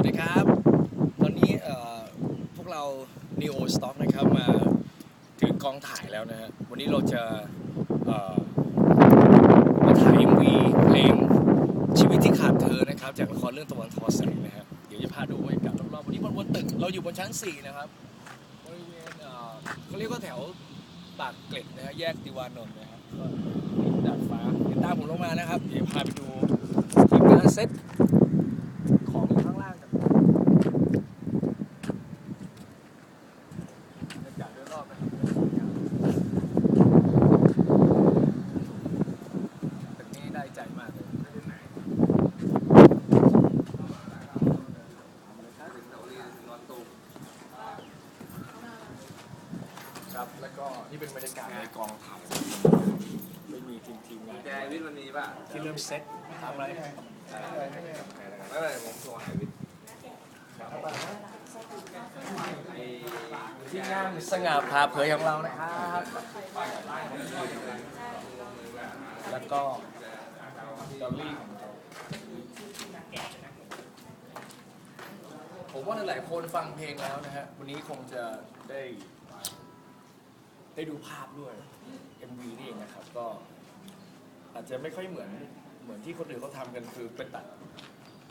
วัสดีครับ ตอนนี้พวกเรา Neo Stock นะครับมาถึงกองถ่ายแล้วนะฮะ วันนี้เราจะมาถ่าย MV เพลงชีวิตที่ขาดเธอนะครับ จากละครเรื่องตะวันทอแสงนะฮะ เดี๋ยวจะพาดูบรรยากาศรอบๆ วันนี้บนบนตึก เราอยู่บนชั้น 4 นะครับ บริเวณเขาเรียกว่าแถวปากเกร็ดนะฮะ แยกติวานนท์นะครับดาดฟ้าเดี๋ยวตามผมลงมานะครับ เดี๋ยวพาไปดูทีมงานเซต ของอยู่ข้างล่างกันบรรยากาศโดยรอบนะครับตึกนี้ได้ใจ มากเลยครับ แล้วก็นี่เป็นบรรยากาศในกองถ่ายไม่มีทีมทีมงานแจวิทย์วันนี้ป่ะที่เริ่มเซ็ตทำอะไรไม่เป็นไรผมโทรหาวิทย์ไอ้ที่งานสง่าพาเผยของเรานะครับ แล้วก็ ดอลลี่ของเราผมว่าหลายๆคนฟังเพลงแล้วนะฮะ วันนี้คงจะได้ได้ดูภาพด้วย MV นี่เองนะครับ ก็อาจจะไม่ค่อยเหมือนเหมือนที่คนอื่นเขาทำกันคือไปตัด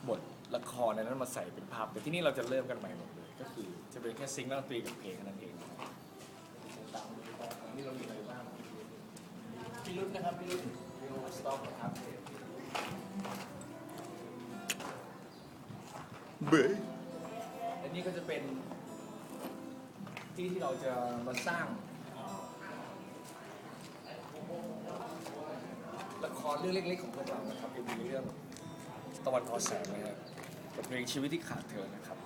บทละครในนั้นมาใส่เป็นภาพ แต่ที่นี่เราจะเริ่มกันใหม่หมดเลย ก็คือจะเป็นแค่ซิงค์ดนตรีกับเพลงเท่านั้นเองนะครับตามดูว่านี่เรามีอะไรบ้างพี่รุ่นนะครับพี่รุ่นวิวสต็อกนะครับ เบื่อและนี่ก็จะเป็นที่ที่เราจะมาสร้าง ละครเรื่องเล็กๆของพวกเรานะครับเป็นเรื่องตะวันทอแสงนะฮะกับเพลงชีวิตที่ขาดเธอนะครับ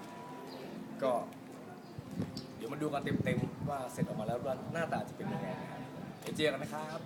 ก็ เดี๋ยวมาดูกันเต็มๆว่าเสร็จออกมาแล้วว่าหน้าตาจะเป็นยังไงนะครับเดี๋ยวเจอกันนะครับ